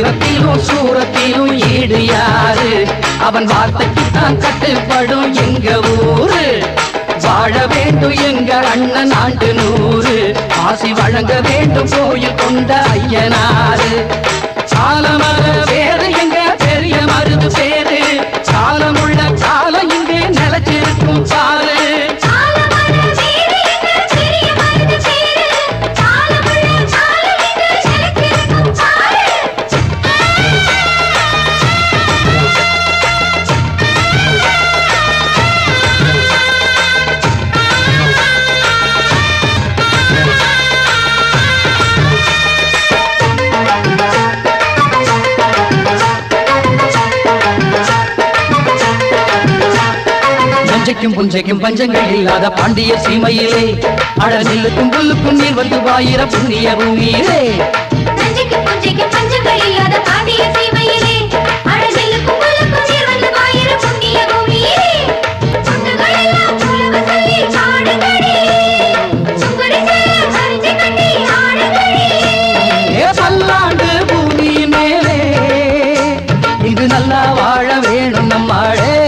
வீரத்திலும் சூரத்திலும் ஈடு யாரு? அவன் வார்த்தைக்கு தான் கட்டுப்படும் எங்க ஊரு? வாழ வேண்டும் எங்க அண்ணன் ஆண்டு நூறு. ஆசி வழங்க வேண்டும் கோயில் கொண்ட ஐயனாறு சாலமர அஞ்சைக்கும் புஞ்சைக்கும் பஞ்சங்கள் இல்லாத பாண்டிய சீமையிலே. அழகிலுக்கும் புல்லுக்கும் நீர் வந்து வாயிர புண்ணிய பூமியிலே. நல்லா வாழ வேணும் நம்மாளே